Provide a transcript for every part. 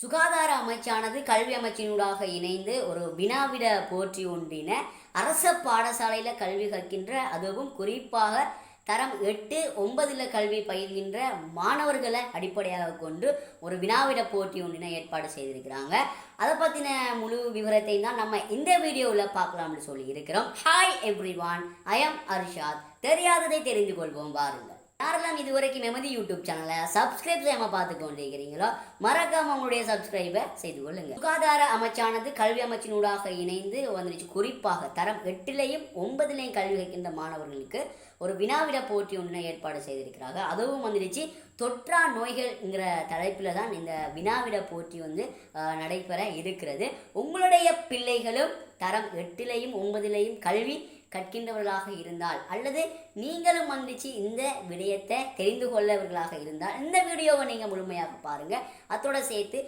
சுகாதார அமைச்சானது கல்வி அமைச்சினூடாக இணைந்து ஒரு வினாவிட போற்றி ஒன்றின. அரச பாடசாலையில் கல்வி கற்கின்ற அதுவும் குறிப்பாக தரம் எட்டு ஒன்பதில் கல்வி பயில்கின்ற மாணவர்களை அடிப்படையாக கொண்டு ஒரு வினாவிட போட்டி ஒன்றினை ஏற்பாடு செய்திருக்கிறாங்க. அதை பற்றின முழு விவரத்தை தான் நம்ம இந்த வீடியோவில் பார்க்கலாம்னு சொல்லி இருக்கிறோம் hi everyone I am Arshad தெரியாததை தெரிந்து கொள்வோம் வாருங்கள். யாரெல்லாம் இது வரைக்கும் எமது யூடியூப் சேனலை சப்ஸ்கிரைப் செய்யாமல் பார்த்து கொண்டிருக்கிறீங்களோ மறக்காம உங்களுடைய சப்ஸ்கிரைபை செய்து கொள்ளுங்க. சுகாதார அமைச்சானது கல்வி அமைச்சினூடாக இணைந்து வந்துருச்சு. குறிப்பாக தரம் எட்டிலையும் ஒன்பதுலையும் கல்வி வைக்கின்ற மாணவர்களுக்கு ஒரு வினாவிட போட்டி ஒன்று ஏற்பாடு செய்திருக்கிறாங்க. அதுவும் வந்துருச்சு. தொற்றா நோய்கள்ங்கிற தலைப்பில் தான் இந்த வினாவிட போட்டி வந்து நடைபெற இருக்கிறது. உங்களுடைய பிள்ளைகளும் தரம் எட்டிலையும் ஒன்பதிலையும் கல்வி கற்கின்றவர்களாக இருந்தால் அல்லது நீங்களும் வந்துச்சு இந்த விடயத்தை தெரிந்து கொள்ளவர்களாக இருந்தால் இந்த வீடியோவை நீங்கள் முழுமையாக பாருங்கள் அத்தோட சேர்த்து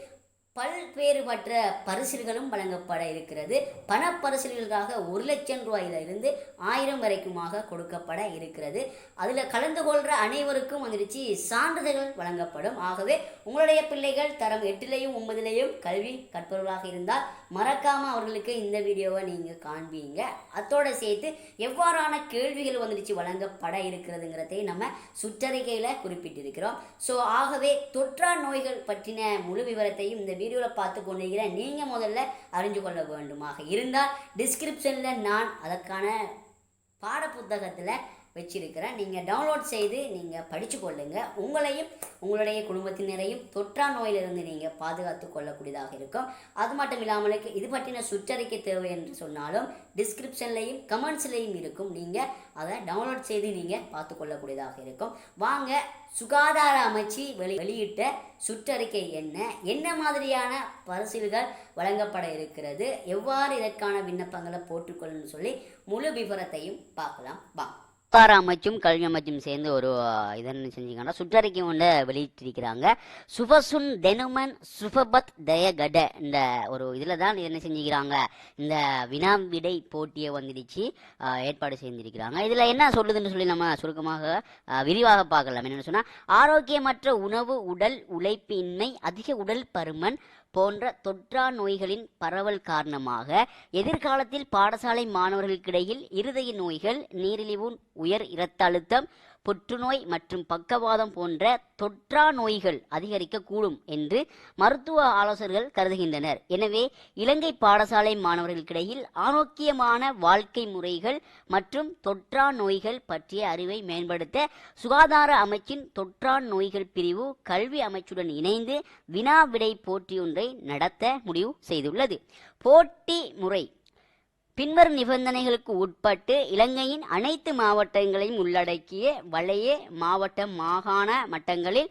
பல்வேறுபட்ட பரிசில்களும் வழங்கப்பட இருக்கிறது. பணப்பரிசுகளுக்காக ஒரு லட்சம் ரூபாயிலிருந்து ஆயிரம் வரைக்குமாக கொடுக்கப்பட இருக்கிறது. அதில் கலந்து கொள்கிற அனைவருக்கும் வந்துடுச்சு சான்றிதழ்கள் வழங்கப்படும். ஆகவே உங்களுடைய பிள்ளைகள் தரம் எட்டுலேயும் ஒன்பதுலேயும் கல்வி கற்பவர்களாக இருந்தால் மறக்காமல் அவர்களுக்கு இந்த வீடியோவை நீங்கள் காண்பீங்க. அத்தோடு சேர்த்து எவ்வாறான கேள்விகள் வந்துடுச்சு வழங்கப்பட இருக்கிறதுங்கிறதையும் நம்ம சுற்றறிக்கையில் குறிப்பிட்டிருக்கிறோம். ஸோ ஆகவே தொற்றா நோய்கள் பற்றின முழு விவரத்தையும் இந்த வீடியோவில் பார்த்து கொண்டிருக்கிற நீங்கள் முதல்ல அறிஞ்சு கொள்ள வேண்டுமாக இருந்தால் டிஸ்கிரிப்ஷனில் நான் அதற்கான பாடப்புத்தகத்தில் வச்சிருக்கிறேன். நீங்கள் டவுன்லோட் செய்து நீங்கள் படித்து கொள்ளுங்கள் உங்களையும் உங்களுடைய குடும்பத்தினரையும் தொற்றா நோயிலிருந்து நீங்கள் பாதுகாத்து கொள்ளக்கூடியதாக இருக்கும். அது மட்டும் இல்லாமலுக்கு இது பற்றின சுற்றறிக்கை தேவை என்று சொன்னாலும் டிஸ்கிரிப்ஷன்லையும் கமெண்ட்ஸ்லையும் இருக்கும். நீங்கள் அதை டவுன்லோட் செய்து நீங்கள் பார்த்து கொள்ளக்கூடியதாக இருக்கும். வாங்க சுகாதார அமைச்சு வெளி வெளியிட்ட சுற்றறிக்கை என்ன? என்ன மாதிரியான பரிசில்கள் வழங்கப்பட இருக்கிறது? எவ்வாறு இதற்கான விண்ணப்பங்களை போட்டுக்கொள்ளணும்னு சொல்லி முழு விவரத்தையும் பார்க்கலாம். வா. அமைச்சும் கல்வி அமைச்சும் சேர்ந்து ஒரு இதன்னு செஞ்சுக்காங்க சுற்றறிக்கை ஒன்று வெளியிட்டிருக்கிறாங்க. சுபசுன் தெனுமன் சுபபத் தயகட இந்த ஒரு இதில் தான் என்ன செஞ்சுக்கிறாங்க. இந்த வினா விடை போட்டியை வந்துடுச்சு. ஏற்பாடு செய்திருக்கிறாங்க. இதில் என்ன சொல்லுதுன்னு சொல்லி நம்ம சுருக்கமாக விரிவாக பார்க்கலாம். என்னென்னு சொன்னால் ஆரோக்கியமற்ற உணவு உடல் உழைப்பின்மை அதிக உடல் பருமன் போன்ற தொற்றா நோய்களின் பரவல் காரணமாக எதிர்காலத்தில் பாடசாலை மாணவர்களுக்கிடையில் இருதய நோய்கள் நீரிழிவு உயர் இரத்த அழுத்தம் புற்றுநோய் மற்றும் பக்கவாதம் போன்ற தொற்றா நோய்கள் அதிகரிக்கக்கூடும் என்று மருத்துவ ஆலோசகர்கள் கருதுகின்றனர். எனவே இலங்கை பாடசாலை மாணவர்களுக்கிடையில் ஆரோக்கியமான வாழ்க்கை முறைகள் மற்றும் தொற்றா நோய்கள் பற்றிய அறிவை மேம்படுத்த சுகாதார அமைச்சின் தொற்றா நோய்கள் பிரிவு கல்வி அமைச்சுடன் இணைந்து வினா விடை போட்டியொன்றை நடத்த முடிவு செய்துள்ளது. போட்டி முறை பின்வரும் நிபந்தனைகளுக்கு உட்பட்டு இலங்கையின் அனைத்து மாவட்டங்களையும் உள்ளடக்கிய வளைய மாவட்ட மாகாண மட்டங்களில்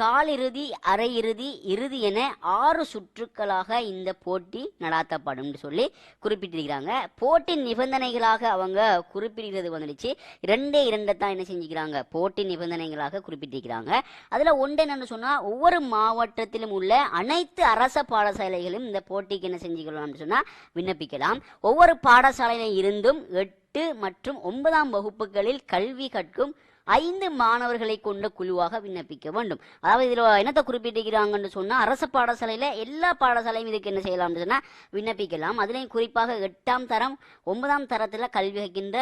காலிறுதி அரையிறுதி இறுதி என ஆறு சுற்றுக்களாக இந்த போட்டி நடாத்தப்படும் சொல்லி குறிப்பிட்டிருக்கிறாங்க. போட்டி நிபந்தனைகளாக அவங்க குறிப்பிடுகிறது வந்துடுச்சு. ரெண்டே இரண்டை தான் என்ன செஞ்சுக்கிறாங்க? போட்டி நிபந்தனைகளாக குறிப்பிட்டிருக்கிறாங்க. அதில் ஒன்று என்னென்னு சொன்னால் ஒவ்வொரு மாவட்டத்திலும் உள்ள அனைத்து அரச பாடசாலைகளும் இந்த போட்டிக்கு என்ன செஞ்சுக்கலாம்னு சொன்னால் விண்ணப்பிக்கலாம். ஒவ்வொரு பாடசாலையிலும் இருந்தும் எட்டு மற்றும் ஒன்பதாம் வகுப்புகளில் கல்வி கற்கும் ஐந்து மாணவர்களை கொண்ட குழுவாக விண்ணப்பிக்க வேண்டும். அதாவது இதில் என்னத்தை குறிப்பிட்டிருக்கிறாங்கன்னு சொன்னால் அரசு பாடசாலையில் எல்லா பாடசாலையும் இதுக்கு என்ன செய்யலாம்னு சொன்னால் விண்ணப்பிக்கலாம். அதுலேயும் குறிப்பாக எட்டாம் தரம் ஒன்பதாம் தரத்தில் கல்வி கற்கின்ற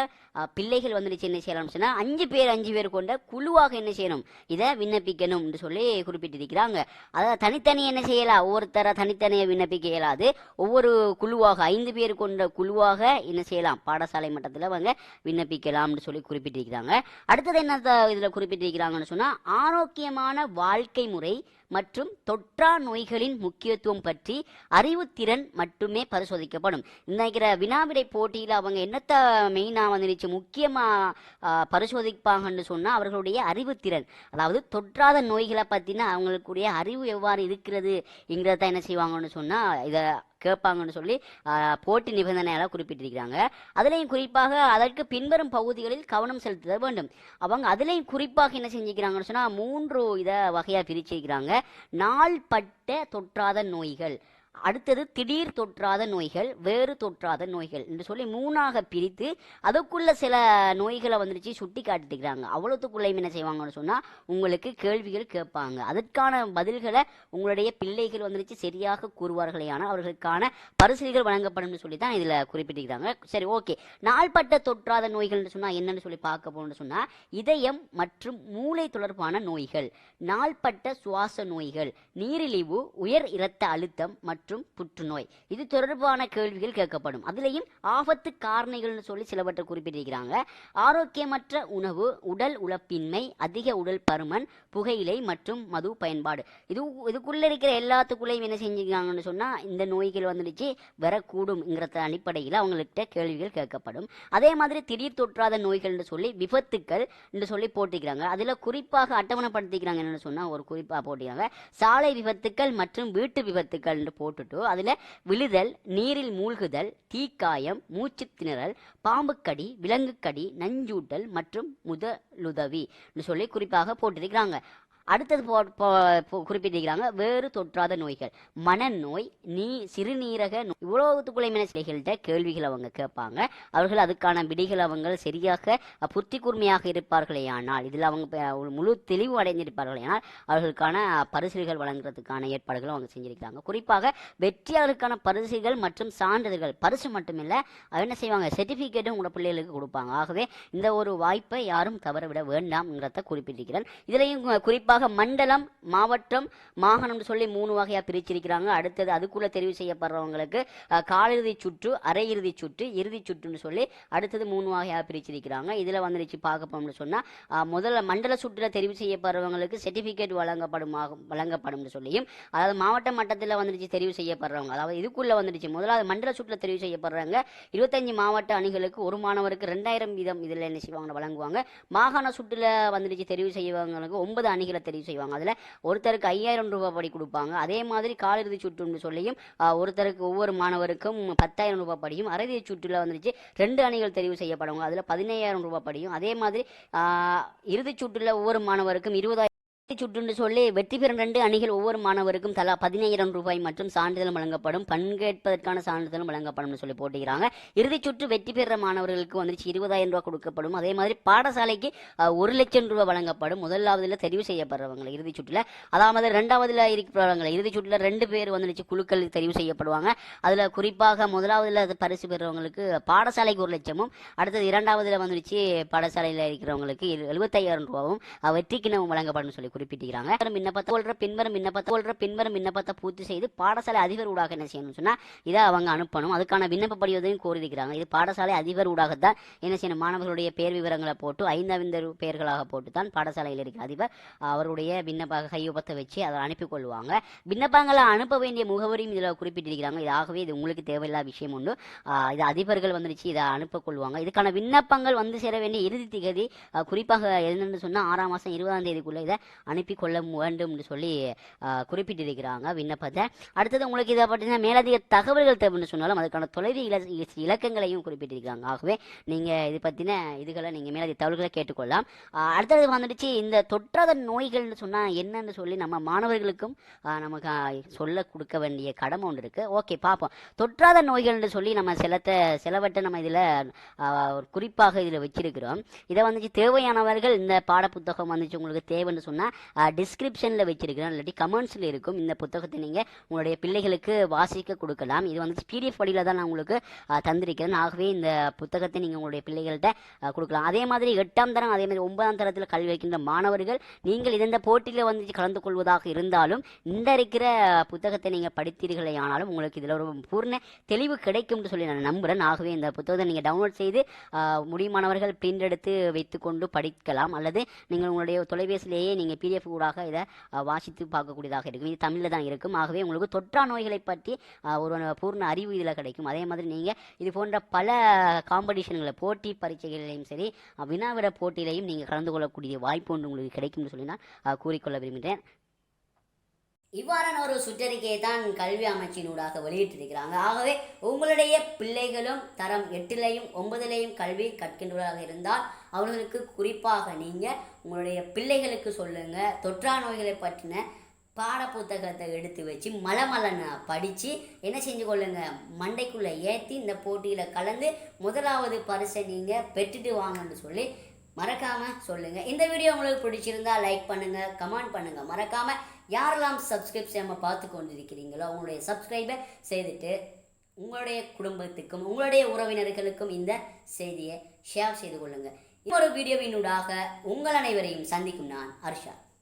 பிள்ளைகள் வந்துடுச்சு என்ன செய்யலாம்னு சொன்னால் அஞ்சு பேர் அஞ்சு பேர் கொண்ட குழுவாக என்ன செய்யணும் இதை விண்ணப்பிக்கணும்னு சொல்லி குறிப்பிட்டிருக்கிறாங்க. அதாவது தனித்தனி என்ன செய்யலாம்? ஒவ்வொருத்தர தனித்தனியாக விண்ணப்பிக்க இயலாது. ஒவ்வொரு குழுவாக ஐந்து பேர் கொண்ட குழுவாக என்ன செய்யலாம்? பாடசாலை மட்டத்தில் அவங்க விண்ணப்பிக்கலாம்னு சொல்லி குறிப்பிட்டிருக்கிறாங்க. அடுத்தது என்ன இதில் குறிப்பிட்டிருக்கிறாங்கன்னு சொன்னால் ஆரோக்கியமான வாழ்க்கை முறை மற்றும் தொற்றா நோய்களின் முக்கியத்துவம் பற்றி அறிவுத்திறன் மட்டுமே பரிசோதிக்கப்படும். இன்னைக்கிற வினாவிடை போட்டியில் அவங்க என்னத்தை மெயினாக வந்துருச்சு முக்கியமாக பரிசோதிப்பாங்கன்னு சொன்னால் அவர்களுடைய அறிவுத்திறன். அதாவது தொற்றாத நோய்களை பற்றின அவங்களுக்குடைய அறிவு எவ்வாறு இருக்கிறதுங்கிறத என்ன செய்வாங்கன்னு சொன்னால் இதை கேட்பாங்கன்னு சொல்லி போட்டி நிபந்தனையால் குறிப்பிட்டிருக்கிறாங்க. அதுலேயும் குறிப்பாக அதற்கு பின்வரும் பகுதிகளில் கவனம் செலுத்த வேண்டும். அவங்க அதுலேயும் குறிப்பாக என்ன செஞ்சுக்கிறாங்கன்னு சொன்னால் மூன்று இதை வகையாக பிரிச்சிருக்கிறாங்க. நாள்பட்ட தொற்றாத நோய்கள். அடுத்தது திடீர் தொற்றாத நோய்கள் வேறு தொற்றாத நோய்கள் என்று சொல்லி மூணாக பிரித்து அதுக்குள்ள சில நோய்களை வந்துருச்சு சுட்டி காட்டிக்கிறாங்க அவ்வளோத்துக்குள்ளேயும் என்ன செய்வாங்கன்னு சொன்னால் உங்களுக்கு கேள்விகள் கேட்பாங்க. அதற்கான பதில்களை உங்களுடைய பிள்ளைகள் வந்துருச்சு சரியாக கூறுவார்களேயான அவர்களுக்கான பரிசுகள் வழங்கப்படும் சொல்லி தான் இதில் குறிப்பிட்டிருக்கிறாங்க. சரி ஓகே. நாள்பட்ட தொற்றாத நோய்கள்னு சொன்னால் என்னன்னு சொல்லி பார்க்க போகணும்னு சொன்னால் இதயம் மற்றும் மூளை தொடர்பான நோய்கள் நாள்பட்ட சுவாச நோய்கள் நீரிழிவு உயர் இரத்த அழுத்தம் மற்றும் மற்றும் புற்றுநோய். இது தொடர்பான கேள்விகள் கேட்கப்படும். அதுலேயும் ஆபத்து காரணிகள்னு சொல்லி சிலவற்றை குறிப்பிட்டிருக்கிறாங்க. ஆரோக்கியமற்ற உணவு உடல் உழப்பின்மை அதிக உடல் பருமன் புகையிலை மற்றும் மது பயன்பாடு. இது இதுக்குள்ளே இருக்கிற எல்லாத்துக்குள்ளேயும் என்ன செஞ்சுக்கிறாங்கன்னு சொன்னால் இந்த நோய்கள் வந்துடுச்சு வரக்கூடும்ங்கிறத அடிப்படையில் அவங்கள்ட்ட கேள்விகள் கேட்கப்படும். அதே மாதிரி திடீர் தொற்றாத நோய்கள்னு சொல்லி விபத்துக்கள் என்று சொல்லி போட்டிருக்கிறாங்க. அதில் குறிப்பாக அட்டவணைப்படுத்திக்கிறாங்க என்னென்னு சொன்னால் ஒரு குறிப்பாக போட்டிருக்காங்க. சாலை விபத்துக்கள் மற்றும் வீட்டு விபத்துக்கள் என்று போட்டுட்டு அதில் விழுதல் நீரில் மூழ்குதல் தீக்காயம் மூச்சு திணறல் பாம்புக்கடி விலங்குக்கடி நஞ்சூட்டல் மற்றும் முதலுதவி. சொல்லி குறிப்பாக போட்டிருக்கிறாங்க. அடுத்தது போ குறிப்பிட்டிருக்கிறாங்க வேறு தொற்றாத நோய்கள். மனநோய் நீ சிறுநீரக நோய். சிலைகள்கிட்ட கேள்விகள் அவங்க கேட்பாங்க. அவர்கள் அதுக்கான விடிகள் அவங்க சரியாக புத்தி கூர்மையாக இருப்பார்களே ஆனால் இதில் அவங்க முழு தெளிவு அடைந்திருப்பார்களே ஆனால் அவர்களுக்கான பரிசுகள் வழங்குறதுக்கான ஏற்பாடுகள் அவங்க செஞ்சிருக்கிறாங்க. குறிப்பாக வெற்றியாளருக்கான பரிசுகள் மற்றும் சான்றிதழ்கள். பரிசு மட்டுமில்லை என்ன செய்வாங்க? சர்டிஃபிகேட்டும் உங்களோட பிள்ளைகளுக்கு கொடுப்பாங்க. ஆகவே இந்த ஒரு வாய்ப்பை யாரும் தவறவிட வேண்டாம்ங்கிறத குறிப்பிட்டிருக்கிறேன். இதுலையும் குறிப்பாக மண்டலம் மாவட்டம் மாகாணம்னு சொல்லி மூணு வகையாக பிரிச்சிருக்கிறாங்க. அடுத்தது அதுக்குள்ளே தெரிவு செய்யப்படுறவங்களுக்கு காலிறுதி சுற்று அரையிறுதி சுற்று இறுதி சுற்றுன்னு சொல்லி அடுத்தது மூணு வகையாக பிரிச்சிருக்கிறாங்க. இதில் வந்துருச்சு பார்க்க போனோம்னு சொன்னால் முதல்ல மண்டல சுற்றில் தெரிவு செய்யப்படுறவங்களுக்கு சர்டிஃபிகேட் வழங்கப்படும் வழங்கப்படும்னு சொல்லியும் அதாவது மாவட்ட மட்டத்தில் வந்துருச்சு தெரிவு செய்யப்படுறவங்க. அதாவது இதுக்குள்ளே வந்துருச்சு. முதலாவது மண்டல சுற்றில் தெரிவு செய்யப்படுறாங்க இருபத்தஞ்சு மாவட்ட அணிகளுக்கு ஒரு மாணவருக்கு ரெண்டாயிரம் வீதம் இதில் என்ன செய்வாங்க வழங்குவாங்க. மாகாண சுற்றில் வந்துருச்சு தெரிவு செய்வங்களுக்கு ஒன்பது அணிகளை தெரிவு செய்வாங்க. அதில் ஒருத்தருக்கு ஐயாயிரம் ரூபாய் படி கொடுப்பாங்க. அதே மாதிரி காலிறுதி சுற்றுன்னு சொல்லியும் ஆஹ், ஒருத்தருக்கு ஒவ்வொரு மாணவருக்கும் பத்தாயிரம் ரூபாய் படியும். அறுதி சுற்றில் வந்துருச்சு. ரெண்டு அணிகள் தெரிவு செய்யப்படுவாங்க. அதில் பதினையாயிரம் ரூபாய் படியும். அதே மாதிரி ஆஹ், இறுதிச் சுற்றில் ஒவ்வொரு மாணவருக்கும் இருபதாயிரம் சுற்றுன்னு சொல்லி வெற்றி பெறும் ரெண்டு அணிகள் ஒவ்வொரு மாணவருக்கும் தலா பதினையாயிரம் ரூபாய் மற்றும் சான்றிதழ் வழங்கப்படும். பங்கேற்பதற்கான சான்றிதழும் வழங்கப்படும் சொல்லி போட்டுக்கிறாங்க இறுதிச் சுற்று வெற்றி பெற மாணவர்களுக்கு வந்துச்சு இருபதாயிரம் ரூபாய் கொடுக்கப்படும். அதே மாதிரி பாடசாலைக்கு ஒரு லட்சம் ரூபாய் வழங்கப்படும். முதலாவதுல தெரிவு செய்யப்படுறவங்க இறுதிச் சுற்றுல. அதாவது ரெண்டாவதுல இருக்கிறவங்க இறுதிச் சுற்றுல ரெண்டு பேர் வந்துச்சு குழுக்கள் தெரிவு செய்யப்படுவாங்க. அதுல குறிப்பாக முதலாவதுல பரிசு பெறுறவங்களுக்கு பாடசாலைக்கு ஒரு லட்சமும் அடுத்தது இரண்டாவதுல வந்துருச்சு பாடசாலையில் இருக்கிறவங்களுக்கு எழுபத்தையாயிரம் ரூபாவும் அஹ், வெற்றி கிணவும் வழங்கப்படும் சொல்லி குறிப்பிட்டிருக்கிறாங்க. பின்வரும் விண்ணப்பத்தை கொள்ற பின்வரும் விண்ணப்பத்தை கொள்ற பின்வரும் விண்ணப்பத்தை பூர்த்தி செய்து பாடசாலை அதிபர் ஊடாக என்ன செய்யணும்னு சொன்னால் இதை அவங்க அனுப்பணும். அதுக்கான விண்ணப்ப படிவத்தையும் கோரியிருக்கிறாங்க. இது பாடசாலை அதிபர் ஊடாக தான் என்ன செய்யணும்? மாணவர்களுடைய பேர் விவரங்களை போட்டு ஐந்தாவிந்த பெயர்களாக போட்டு தான் பாடசாலையில் இருக்கிற அதிபர் அவருடைய விண்ணப்ப கையொப்பத்தை வச்சு அதை அனுப்பி கொள்வாங்க. விண்ணப்பங்களை அனுப்ப வேண்டிய முகவரியும் இதில் குறிப்பிட்டிருக்கிறாங்க. இது ஆகவே இது உங்களுக்கு தேவையில்லாத விஷயம் உண்டு. இது அதிபர்கள் வந்துருச்சு இதை அனுப்ப கொள்வாங்க. இதுக்கான விண்ணப்பங்கள் வந்து சேர வேண்டிய இறுதி திகதி குறிப்பாக என்னென்னு சொன்னால் ஆறாம் மாதம் இருபதாம் தேதிக்குள்ளே இதை அனுப்பி கொள்ள வேண்டும்னு சொல்லி குறிப்பிட்டிருக்கிறாங்க விண்ணப்பத்தை. அடுத்தது உங்களுக்கு இதை பற்றின மேலதிக தகவல்கள் தேவைன்னு சொன்னாலும் அதுக்கான தொலைவி இல இலக்கங்களையும் குறிப்பிட்டிருக்கிறாங்க ஆகவே நீங்கள் இது பற்றின இதுகளை நீங்கள் மேலதிக தகவல்களை கேட்டுக்கொள்ளலாம். அடுத்தது வந்துடுச்சு இந்த தொற்றாத நோய்கள்னு சொன்னால் என்னன்னு சொல்லி நம்ம மாணவர்களுக்கும் நமக்கு சொல்ல கொடுக்க வேண்டிய கடமை ஒன்று இருக்குது ஓகே பார்ப்போம் தொற்றாத நோய்கள்னு சொல்லி நம்ம சிலத்தை சிலவற்றை நம்ம இதில் குறிப்பாக இதில் வச்சிருக்கிறோம். இதை வந்துச்சு தேவையானவர்கள் இந்த பாடப்புத்தகம் வந்துச்சு உங்களுக்கு தேவைன்னு சொன்னால் டிஸ்கிரிப்ஷனில் வச்சிருக்கிறோம் இல்லாட்டி கமெண்ட்ஸில் இருக்கும். இந்த புத்தகத்தை நீங்கள் உங்களுடைய பிள்ளைகளுக்கு வாசிக்க கொடுக்கலாம். இது வந்து பிடிஎஃப் வழியில் தான் நான் உங்களுக்கு தந்திருக்கிறேன். ஆகவே இந்த புத்தகத்தை நீங்கள் உங்களுடைய பிள்ளைகள்கிட்ட கொடுக்கலாம். அதே மாதிரி எட்டாம் தரம் அதே மாதிரி ஒன்பதாம் தரத்தில் கல்வி வைக்கின்ற மாணவர்கள் நீங்கள் இந்த போட்டியில் வந்து கலந்து கொள்வதாக இருந்தாலும் இந்த இருக்கிற புத்தகத்தை நீங்கள் படித்தீர்களே ஆனாலும் உங்களுக்கு இதில் ஒரு பூர்ண தெளிவு கிடைக்கும்னு சொல்லி நான் நம்புகிறேன் ஆகவே இந்த புத்தகத்தை நீங்கள் டவுன்லோட் செய்து ஆஹ், முடியுமானவர்கள் பிரிண்ட் எடுத்து வைத்துக்கொண்டு படிக்கலாம். அல்லது நீங்கள் உங்களுடைய தொலைபேசியிலேயே நீங்கள் பிடிஎஃப் ஊடாக இதை வாசித்து பார்க்கக்கூடியதாக இருக்கும். இது தமிழில் தான் இருக்கும். ஆகவே உங்களுக்கு தொற்றா நோய்களை பற்றி ஒரு பூர்ண அறிவு இதில் கிடைக்கும். அதே மாதிரி நீங்கள் இது போன்ற பல காம்படிஷன்களை போட்டி பரீட்சைகளிலையும் சரி வினாவிட போட்டியிலையும் நீங்கள் கலந்து கொள்ளக்கூடிய வாய்ப்பு ஒன்று உங்களுக்கு கிடைக்கும்னு சொல்லி நான் கூறிக்கொள்ள விரும்புகிறேன் இவ்வாறான ஒரு சுற்றறிக்கையை தான் கல்வி அமைச்சினூடாக வெளியிட்டிருக்கிறாங்க. ஆகவே உங்களுடைய பிள்ளைகளும் தரம் எட்டிலையும் ஒன்பதிலையும் கல்வி கற்கின்றவர்களாக இருந்தால் அவர்களுக்கு குறிப்பாக நீங்கள் உங்களுடைய பிள்ளைகளுக்கு சொல்லுங்கள் தொற்றா நோய்களை பற்றின பாட புத்தகத்தை எடுத்து வச்சு மலமலனை படித்து என்ன செஞ்சு கொள்ளுங்க? மண்டைக்குள்ளே ஏற்றி இந்த போட்டியில் கலந்து முதலாவது பரிசை நீங்கள் பெற்றுட்டு வாங்கன்னு சொல்லி மறக்காமல் சொல்லுங்கள் இந்த வீடியோ உங்களுக்கு பிடிச்சிருந்தா லைக் பண்ணுங்கள் கமெண்ட் பண்ணுங்கள் மறக்காமல் யாரெல்லாம் சப்ஸ்கிரைப் செய்யாமல் பார்த்து கொண்டிருக்கிறீங்களோ அவங்களுடைய சப்ஸ்கிரைபை செய்துட்டு உங்களுடைய குடும்பத்துக்கும் உங்களுடைய உறவினர்களுக்கும் இந்த செய்தியை ஷேர் செய்து கொள்ளுங்கள் இன்னொரு வீடியோவினூடாக உங்கள் அனைவரையும் சந்திக்கும் நான் ஹர்ஷா.